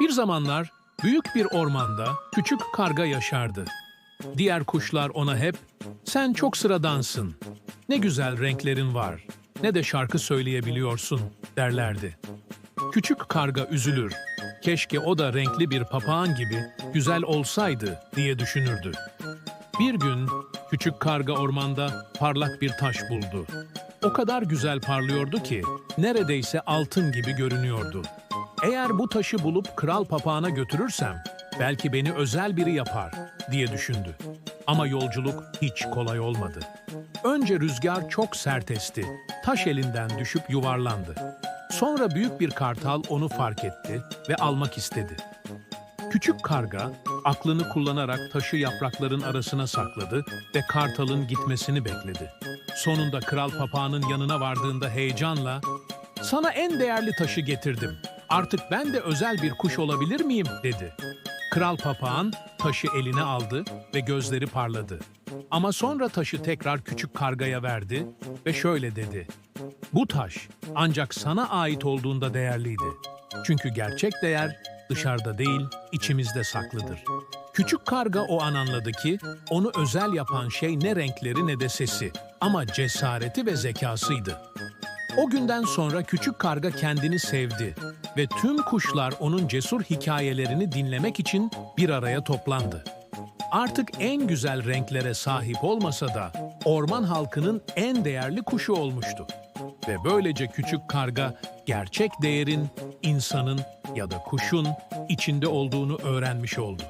Bir zamanlar büyük bir ormanda küçük karga yaşardı. Diğer kuşlar ona hep "Sen çok sıradansın. Ne güzel renklerin var. Ne de şarkı söyleyebiliyorsun." derlerdi. Küçük karga üzülür. Keşke o da renkli bir papağan gibi güzel olsaydı diye düşünürdü. Bir gün küçük karga ormanda parlak bir taş buldu. O kadar güzel parlıyordu ki neredeyse altın gibi görünüyordu. Eğer bu taşı bulup kral papağana götürürsem belki beni özel biri yapar diye düşündü. Ama yolculuk hiç kolay olmadı. Önce rüzgar çok sert esti. Taş elinden düşüp yuvarlandı. Sonra büyük bir kartal onu fark etti ve almak istedi. Küçük karga aklını kullanarak taşı yaprakların arasına sakladı ve kartalın gitmesini bekledi. Sonunda kral papağanın yanına vardığında heyecanla "Sana en değerli taşı getirdim. Artık ben de özel bir kuş olabilir miyim?" dedi. Kral papağan taşı eline aldı ve gözleri parladı. Ama sonra taşı tekrar küçük kargaya verdi ve şöyle dedi: "Bu taş ancak sana ait olduğunda değerliydi. Çünkü gerçek değer dışarıda değil, içimizde saklıdır. Küçük karga o an anladı ki onu özel yapan şey ne renkleri ne de sesi ama cesareti ve zekasıydı. O günden sonra küçük karga kendini sevdi ve tüm kuşlar onun cesur hikayelerini dinlemek için bir araya toplandı. Artık en güzel renklere sahip olmasa da orman halkının en değerli kuşu olmuştu. Ve böylece küçük karga gerçek değerin insanın ya da kuşun içinde olduğunu öğrenmiş oldu.